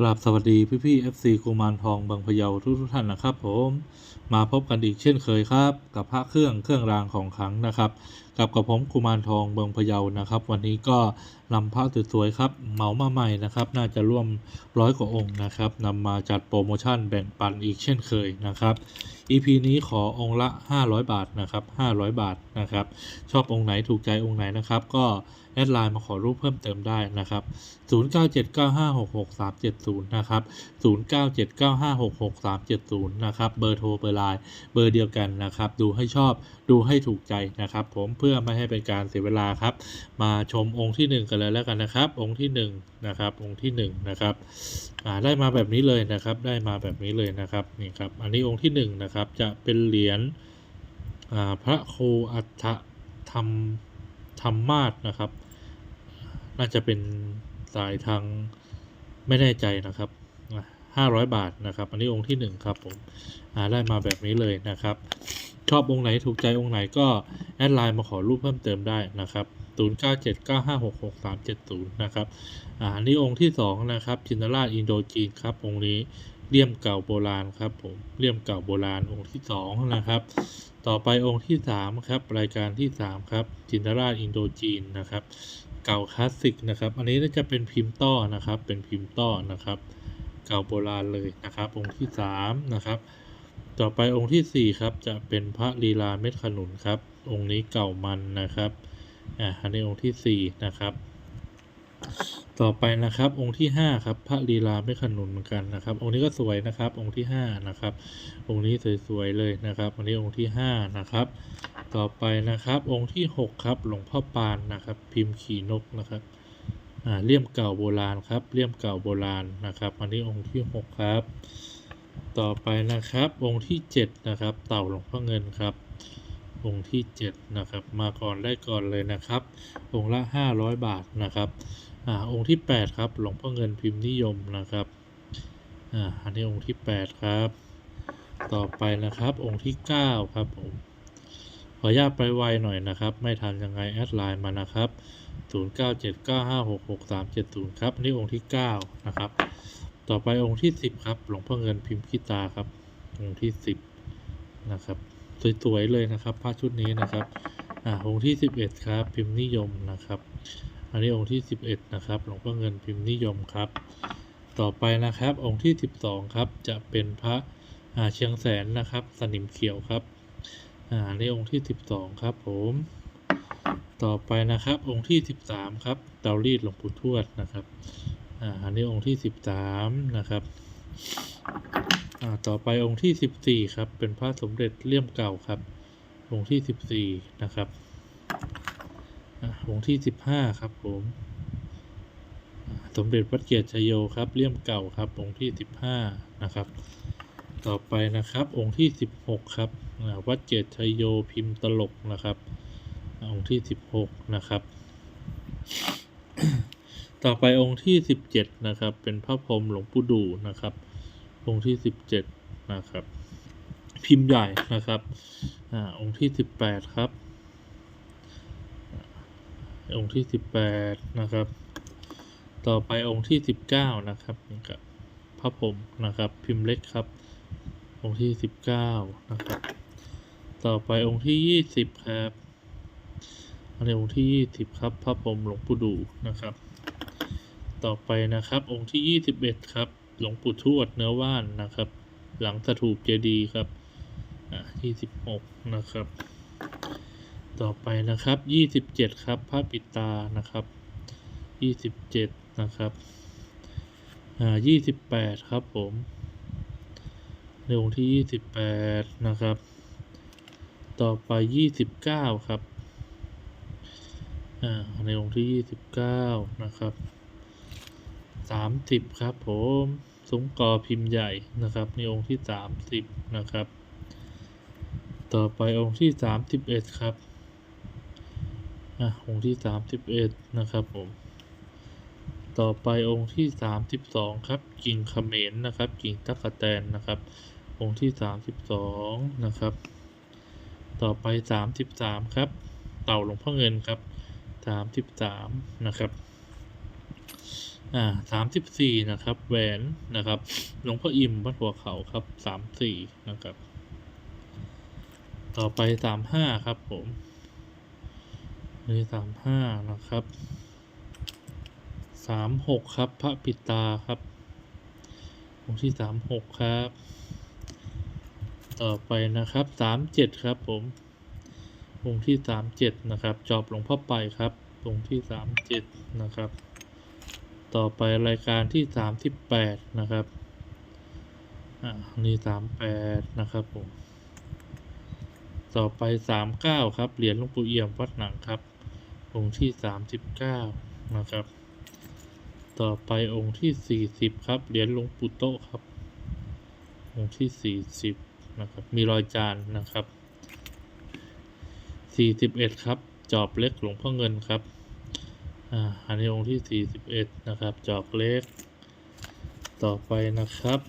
กราบสวัสดีพี่พี่ FC กุมารทองบางพะเยาทุกทุกท่านนะครับผม มาพบกันอีกเช่นเคยครับ กับพระเครื่องเครื่องรางของขลังนะครับ กับกับผมกุมารทองเมืองพะเยานะครับ วันนี้ก็นำพระสวยๆครับเหมามาใหม่นะครับ น่าจะร่วมร้อยกว่าองค์นะครับนำมาจัดโปรโมชั่นแบ่งปันอีกเช่นเคยนะครับ EP นี้ขอองค์ละ 500 บาทนะครับ500 บาทนะครับ ชอบองค์ไหนถูกใจองค์ไหนนะครับ ก็แอดไลน์มาขอรูปเพิ่มเติมได้นะครับ 0979566370 นะครับ 0979566370 นะครับ เบอร์โทรเบอร์ไลน์เบอร์เดียวกันนะครับ ดูให้ชอบดูให้ถูกใจนะครับ ผมเพื่อไม่ให้เป็นการเสียเวลาครับ มาชมองค์ที่ 1 กันเลยแล้วกันนะครับ องค์ที่1นะครับองค์ที่1นะครับได้มาแบบนี้เลยนะครับ ได้มาแบบนี้เลยนะครับนี่ครับอันนี้องค์ที่1นะครับจะเป็นเหรียญพระโคอัฏฐธรรมธรรมมาสนะครับ น่าจะเป็นสายทางไม่แน่ใจนะครับห้าร้อยบาทนะครับ อันนี้องค์ที่หนึ่งครับผมได้มาแบบนี้เลยนะครับ ชอบองค์ไหนถูกใจองค์ไหนก็แอดไลน์มาขอรูปเพิ่มเติมได้นะครับ0 9 7 9 5 6 6 3 7 0นะครับอ่านนี้องค์ที่สองนะครับจินตราชอินโดจีนครับองค์นี้เลี่ยมเก่าโบราณครับผมเลี่ยมเก่าโบราณองค์ที่สองนะครับต่อไปองค์ที่สามครับรายการที่สามครับจินตราชอินโดจีนนะครับเก่าคลาสสิกนะครับอันนี้น่าจะเป็นพิมพ์ต้อนะครับเป็นพิมพ์ต้อนะครับ เก่าโบราณเลยนะครับองค์ที่สามนะครับ ต่อไปองค์ที่สี่ครับ จะเป็นพระลีลาเม็ดขนุนครับ องค์นี้เก่ามันนะครับอ่าอันนี้องค์ที่สี่นะครับ ต่อไปนะครับ องค์ที่ห้าครับพระลีลาเม็ดขนุนเหมือนกันนะครับ องค์นี้ก็สวยนะครับ องค์ที่ห้านะครับ องค์นี้สวยๆเลยนะครับ อันนี้องค์ที่ห้านะครับ ต่อไปนะครับ องค์ที่หกครับ หลวงพ่อปานนะครับ พิมพ์ขี่นกนะครับอ่าเลี่ยมเก่าโบราณครับเลี่ยมเก่าโบราณนะครับ อันนี้องค์ที่หกครับ ต่อไปนะครับ องค์ที่เจ็ดนะครับ เต่าหลวงพ่อเงินครับ องค์ที่เจ็ดนะครับ มาก่อนได้ก่อนเลยนะครับ องค์ละห้าร้อยบาทนะครับอ่าองค์ที่แปดครับ หลวงพ่อเงินพิมพ์นิยมนะครับอ่าอันนี้องค์ที่แปดครับ ต่อไปนะครับ องค์ที่เก้าครับผมขออนุญาตไปไวหน่อยนะครับ ไม่ทันยังไงแอดไลน์มานะครับ 0979566370 ครับนนี่องค์ที่ 9 นะครับ ต่อไปองค์ที่10ครับ หลวงพ่อเงินพิมพ์ขี้ตาครับ องค์ที่10นะครับ สวยๆเลยนะครับผ้าชุดนี้นะครับอ่าองค์ที่11ครับ พิมพ์นิยมนะครับ อันนี้องค์ที่11นะครับ หลวงพ่อเงินพิมพ์นิยมครับ ต่อไปนะครับ องค์ที่12ครับ จะเป็นพระอ่าเชียงแสนนะครับ สนิมเขียวครับอ่าในองค์ที่12ครับ ผม ต่อไปนะครับ องค์ที่13ครับ เตารีดหลวงปู่ทวดนะครับ อ่าอันนี้องค์ที่13นะครับอ่าต่อไปองค์ที่14ครับ เป็นพระสมเด็จเลี่ยมเก่าครับ องค์ที่14นะครับอ่าองค์ที่15ครับผมสมเด็จวัดเกียรติชโยครับเลี่ยมเก่าครับ องค์ที่15นะครับ ต่อไปนะครับองค์ที่16ครับอ่าวัดเจตชัยโยพิมพ์ตลกนะครับอ่าองค์ที่16นะครับ ต่อไปองค์ที่17นะครับ เป็นพระพรหมหลวงปู่ดูนะครับ องค์ที่17นะครับ พิมพ์ใหญ่นะครับอ่าองค์ที่18ครับ องค์ที่18นะครับ ต่อไปองค์ที่19นะครับนี่ครับพระพรหมนะครับ พิมพ์เล็กครับ องค์ที่สิบเก้านะครับ ต่อไปองค์ที่ยี่สิบครับอันนี้องค์ที่ยี่สิบครับ พระพรหมหลวงปู่ดูนะครับ ต่อไปนะครับ องค์ที่ยี่สิบเอ็ดครับ หลวงปู่ทวดเนื้อว่านนะครับ หลังสถูปเจดีย์ครับอ่ายี่สิบหกนะครับ ต่อไปนะครับยี่สิบเจ็ดครับพระปิตานะครับยี่สิบเจ็ดนะครับอ่ายี่สิบแปดครับผมในองค์ที่ 28 นะครับ ต่อไป 29 ครับอ่าในองค์ที่ 29 นะครับ 30 ครับผมซุ้มกอพิมพ์ใหญ่นะครับในองค์ที่ 30 นะครับ ต่อไปองค์ที่ 31 ครับอะองค์ที่ 31 นะครับผม ต่อไปองค์ที่ 32 ครับ กิ่งเขมรนะครับ กิ่งตะกะแตนนะครับ องค์ที่ 32 นะครับ ต่อไป 33 ครับ เต่าหลวงพ่อเงินครับ 33 นะครับ อ่าสามสิบสี่นะครับ แหวนนะครับหลวงพ่ออิ่มวัดหัวเขาครับสามสี่นะครับ ต่อไปสามห้าครับผมนี่สามห้านะครับสามหกครับ พระปิตาครับองค์ที่สามหกครับ ต่อไปนะครับสามเจ็ดครับผมองค์ที่สามเจ็ดนะครับ จอบหลวงพ่อไปครับองค์ที่สามเจ็ดนะครับ ต่อไปรายการที่สามสิบแปดนะครับ อ่า นี่สามแปดนะครับผม ต่อไปสามเก้าครับ เหรียญหลวงปู่เอี่ยมวัดหนังครับ องค์ที่สามสิบเก้านะครับ ต่อไปองค์ที่สี่สิบครับ เหรียญหลวงปู่โตครับ องค์ที่สี่สิบนะครับ มีรอยจานนะครับสี่สิบเอ็ดครับ จอบเล็กหลวงพ่อเงินครับ อ่าอันนี้องค์ที่สี่สิบเอ็ดนะครับ จอบเล็ก ต่อไปนะครับ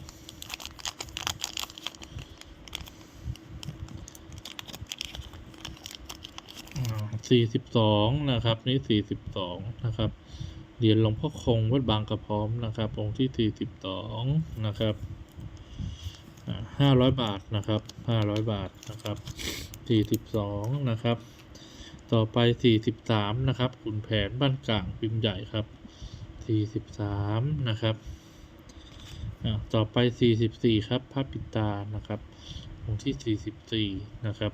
สี่สิบสองนะครับ นี่สี่สิบสองนะครับ เหรียญหลวงพ่อคงวัดบางกระพร้อมนะครับ องค์ที่สี่สิบสองนะครับห้าร้อยบาทนะครับห้าร้อยบาทนะครับสี่สิบสองนะครับ ต่อไปสี่สิบสามนะครับขุนแผนบ้านกลางพิมพ์ใหญ่ครับสี่สิบสามนะครับ ต่อไปสี่สิบสี่ครับพระปิตานะครับ องค์ที่สี่สิบสี่นะครับ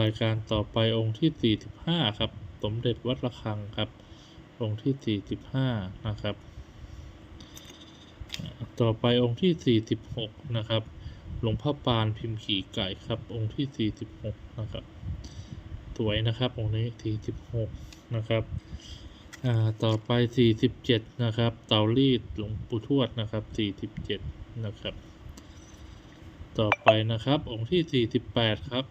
รายการต่อไปองค์ที่ 45 ครับ สมเด็จวัดระฆังครับ องค์ที่ 45 นะครับ ต่อไปองค์ที่ 46 นะครับ หลวงพ่อปานพิมพ์ขี่ไก่ครับ องค์ที่ 46 นะครับ สวยนะครับองค์นี้46นะครับอ่าต่อไป47นะครับ เตารีดหลวงปู่ทวดนะครับ47นะครับ ต่อไปนะครับ องค์ที่48ครับ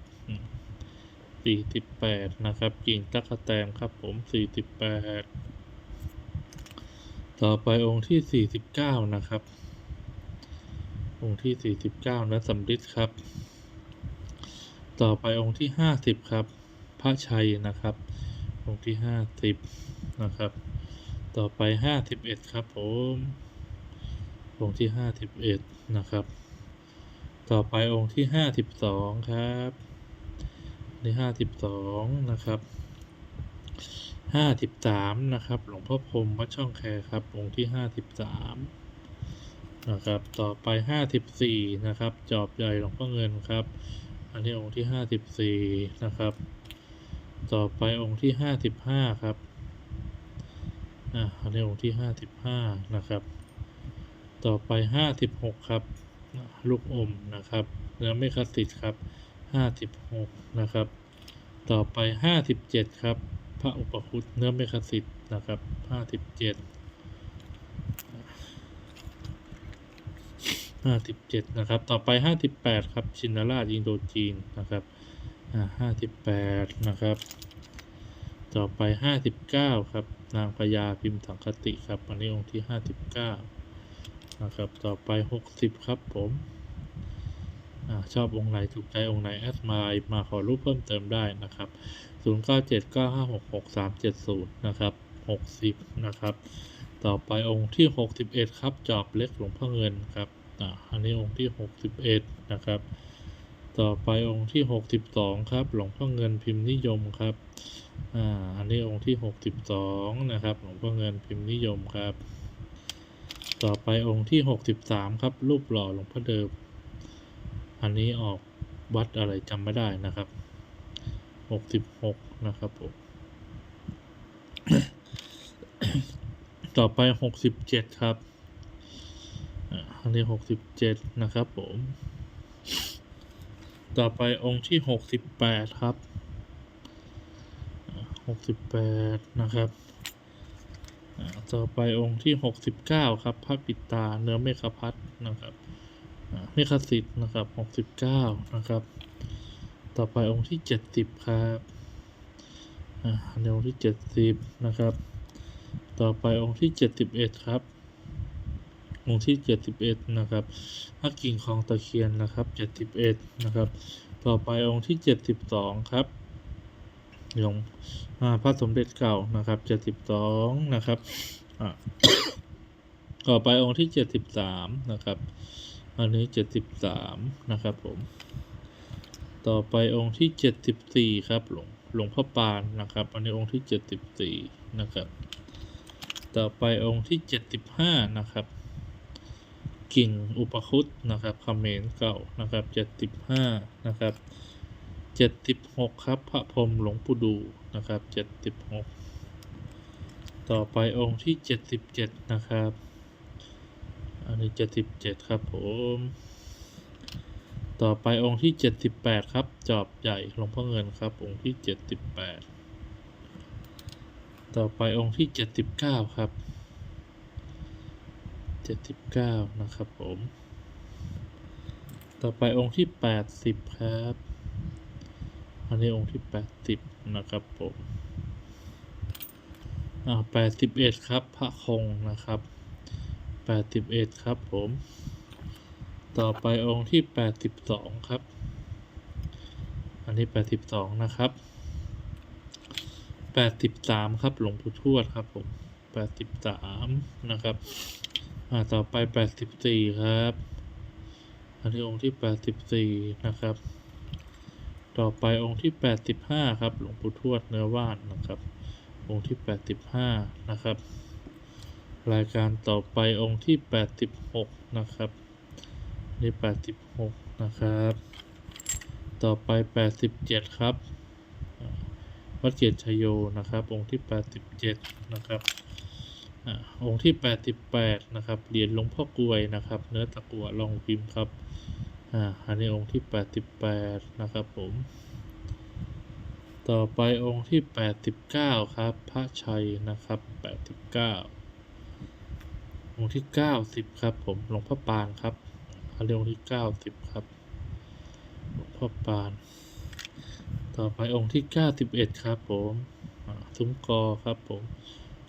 สี่สิบแปดนะครับกิ่งตะกะแตนครับผมสี่สิบแปดต่อไปองค์ที่สี่สิบเก้านะครับ องค์ที่สี่สิบเก้านะสำริดครับ ต่อไปองค์ที่ห้าสิบครับ ระชัยนะครับองค์ที่ห้าสิบนะครับ ต่อไปห้าสิบเอ็ดครับผมองค์ที่ห้าสิบเอ็ดนะครับ ต่อไปองค์ที่ห้าสิบสองครับนี่ห้าสิบสองนะครับห้าสิบสามนะครับ หลวงพ่อพรมวัดช่องแคครับ องค์ที่ห้าสิบสามนะครับ ต่อไปห้าสิบสี่นะครับ จอบใหญ่หลวงพ่อเงินครับ อันนี้องค์ที่ห้าสิบสี่นะครับ ต่อไปองค์ที่ห้าสิบห้าครับ อ่าอันนี้องค์ที่ห้าสิบห้านะครับ ต่อไปห้าสิบหกครับ ลูกอมนะครับเนื้อไม่คาสิตครับห้าสิบหกนะครับ ต่อไปห้าสิบเจ็ดครับ พระอุปคุตเนื้อไม่คาสิตนะครับห้าสิบเจ็ดห้าสิบเจ็ดนะครับ ต่อไปห้าสิบแปดครับ ชินราชอินโดจีนนะครับ ห้าสิบแปดนะครับ ต่อไปห้าสิบเก้าครับ นางพญาพิมพ์สังคติครับ อันนี้องค์ที่ห้าสิบเก้านะครับ ต่อไปหกสิบครับผมอชอบองค์ไหนถูกใจองค์ไหนแอดมามาขอรูปเพิ่มเติมได้นะครับ 0 9 7 9 5 6 6 3 7 0 นะครับ 60 นะครับ ต่อไปองค์ที่ 61 ครับ จอบเล็กหลวงพ่อเงินครับ อันนี้องค์ที่ 61 นะครับ ต่อไปองค์ที่ 62 ครับ หลวงพ่อเงินพิมพ์นิยมครับ อ่า อันนี้องค์ที่ 62 นะครับ หลวงพ่อเงินพิมพ์นิยมครับ ต่อไปองค์ที่ 63 ครับ รูปหล่อหลวงพ่อเดิม อันนี้ออกวัดอะไรจำไม่ได้นะครับหกสิบหกนะครับผม ต่อไปหกสิบเจ็ดครับอ่าอันนี้หกสิบเจ็ดนะครับผม ต่อไปองค์ที่หกสิบแปดครับหกสิบแปดนะครับ ต่อไปองค์ที่หกสิบเก้าครับพระปิตาเนื้อเมฆพัดนะครับเมฆสิทธ์นะครับหกสิบเก้านะครับ ต่อไปองค์ที่เจ็ดสิบครับอ่าอันองค์ที่เจ็ดสิบนะครับ ต่อไปองค์ที่เจ็ดสิบเอ็ดครับ องค์ที่เจ็ดสิบเอ็ดนะครับพระกิ่งคลองตะเคียนนะครับเจ็ดสิบเอ็ดนะครับ ต่อไปองค์ที่เจ็ดสิบสองครับหลวงพระสมเด็จเก่านะครับเจ็ดสิบสองนะครับอะต่อไปองค์ที่เจ็ดสิบสามนะครับ อันนี้เจ็ดสิบสามนะครับผม ต่อไปองค์ที่เจ็ดสิบสี่ครับหลวงหลวงพ่อปานนะครับ อันนี้องค์ที่เจ็ดสิบสี่นะครับ ต่อไปองค์ที่เจ็ดสิบห้านะครับ กิ่งอุปคุตนะครับคำเมนเก่านะครับเจ็ดสิบห้านะครับเจ็ดสิบหกครับ พระพรหมหลวงปู่ดูนะครับเจ็ดสิบหกต่อไปองค์ที่เจ็ดสิบเจ็ดนะครับ อันนี้เจ็ดสิบเจ็ดครับผม ต่อไปองค์ที่เจ็ดสิบแปดครับ จอบใหญ่หลวงพ่อเงินครับ องค์ที่เจ็ดสิบแปดต่อไปองค์ที่เจ็ดสิบเก้าครับ เจ็ดสิบเก้านะครับผม ต่อไปองค์ที่แปดสิบครับ อันนี้องค์ที่แปดสิบนะครับผมอ่าแปดสิบเอ็ดครับ พระคงนะครับแปดสิบเอ็ดครับผม ต่อไปองค์ที่แปดสิบสองครับ อันนี้แปดสิบสองนะครับแปดสิบสามครับ หลวงปู่ทวดครับผมแปดสิบสามนะครับ อ่าต่อไปแปดสิบสี่ครับ อันนี้องค์ที่แปดสิบสี่นะครับ ต่อไปองค์ที่แปดสิบห้าครับ หลวงปู่ทวดเนื้อว่านนะครับ องค์ที่แปดสิบห้านะครับ รายการต่อไปองค์ที่แปดสิบหกนะครับ นี่แปดสิบหกนะครับ ต่อไปแปดสิบเจ็ดครับวัดเกียรติชโยนะครับ องค์ที่แปดสิบเจ็ดนะครับ องค์ที่แปดสิบแปดนะครับ เหรียญหลวงพ่อกลวยนะครับ เนื้อตะกั่วลองพิมพ์ครับอ่าอันนี้องค์ที่แปดสิบแปดนะครับผม ต่อไปองค์ที่แปดสิบเก้าครับ พระชัยนะครับแปดสิบเก้าองค์ที่เก้าสิบครับผม หลวงพ่อปานครับ อันนี้องค์ที่เก้าสิบครับ หลวงพ่อปาน ต่อไปองค์ที่เก้าสิบเอ็ดครับผมอ่าซุ้มกอครับผม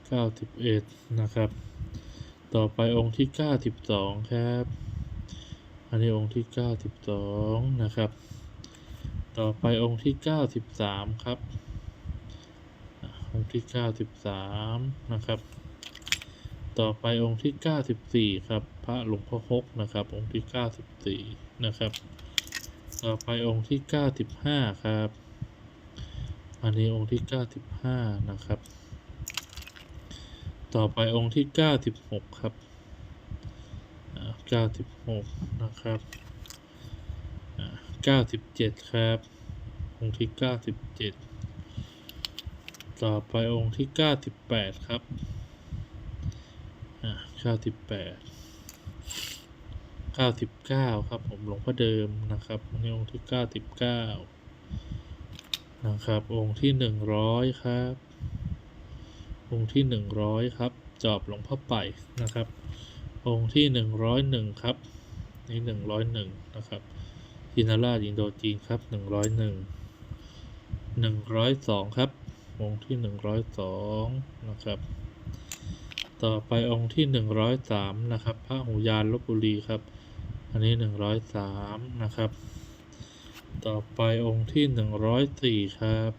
เก้าสิบเอ็ดนะครับ ต่อไปองค์ที่เก้าสิบสองครับ อันนี้องค์ที่เก้าสิบสองนะครับ ต่อไปองค์ที่เก้าสิบสามครับ องค์ที่เก้าสิบสามนะครับ ต่อไปองค์ที่เก้าสิบสี่ครับ พระหลวงพ่อฮกนะครับ องค์ที่เก้าสิบสี่นะครับ ต่อไปองค์ที่เก้าสิบห้าครับ อันนี้องค์ที่เก้าสิบห้านะครับ ต่อไปองค์ที่เก้าสิบหกครับเก้าสิบหกนะครับเก้าสิบเจ็ดครับ องค์ที่เก้าสิบเจ็ดต่อไปองค์ที่เก้าสิบแปดครับเก้าสิบแปดเก้าสิบเก้าครับ ผมหลวงพ่อเดิมนะครับนนี้องค์ที่เก้าสิบเก้านะครับ องค์ที่หนึ่งร้อยครับ องค์ที่หนึ่งร้อยครับ จอบหลวงพ่อไปนะครับ องค์ที่หนึ่งร้อยหนึ่งครับ นี่หนึ่งร้อยหนึ่งนะครับจินาราชอินโดจีนครับหนึ่งร้อยหนึ่งหนึ่งร้อยสองครับ องค์ที่หนึ่งร้อยสองนะครับ ต่อไปองค์ที่หนึ่งร้อยสามนะครับพระหูยานลบบุรีครับ อันนี้หนึ่งร้อยสามนะครับ ต่อไปองค์ที่หนึ่งร้อยสี่ครับ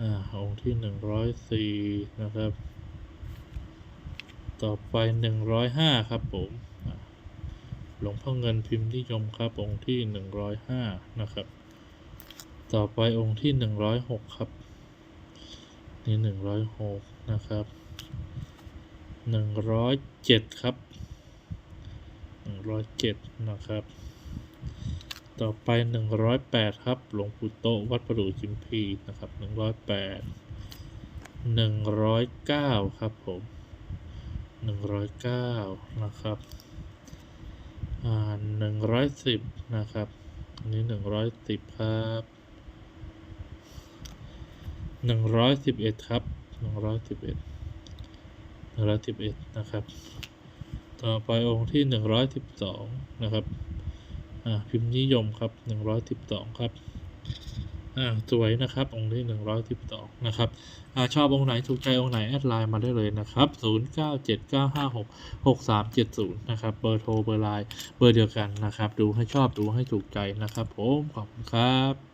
อ่าองค์ที่หนึ่งร้อยสี่นะครับ ต่อไปหนึ่งร้อยห้าครับผมหลวงพ่อเงินพิมพ์นิยมครับ องค์ที่หนึ่งร้อยห้านะครับ ต่อไปองค์ที่หนึ่งร้อยหกครับ นี่หนึ่งร้อยหกนะครับหนึ่งร้อยเจ็ดครับหนึ่งร้อยเจ็ดนะครับ ต่อไปหนึ่งร้อยแปดครับ หลวงปู่โตวัดประดู่จิมพีนะครับหนึ่งร้อยแปดหนึ่งร้อยเก้าครับผมหนึ่งร้อยเก้านะครับ อ่าหนึ่งร้อยสิบนะครับ อันนี้หนึ่งร้อยสิบครับหนึ่งร้อยสิบเอ็ดครับหนึ่งร้อยสิบเอ็ดหนึ่งร้อยสิบเอ็ดนะครับ ต่อไปองค์ที่หนึ่งร้อยสิบสองนะครับ อ่าพิมพ์นิยมครับหนึ่งร้อยสิบสองครับอ่าสวยนะครับองค์ที่หนึ่งร้อยสิบสองนะครับอ่าชอบองค์ไหนถูกใจองค์ไหนแอดไลน์มาได้เลยนะครับศูนย์เก้าเจ็ดเก้าห้าหกหกสามเจ็ดศูนย์นะครับเบอร์โทรเบอร์ไลน์เบอร์เดียวกันนะครับ ดูให้ชอบดูให้ถูกใจนะครับผมขอบคุณครับ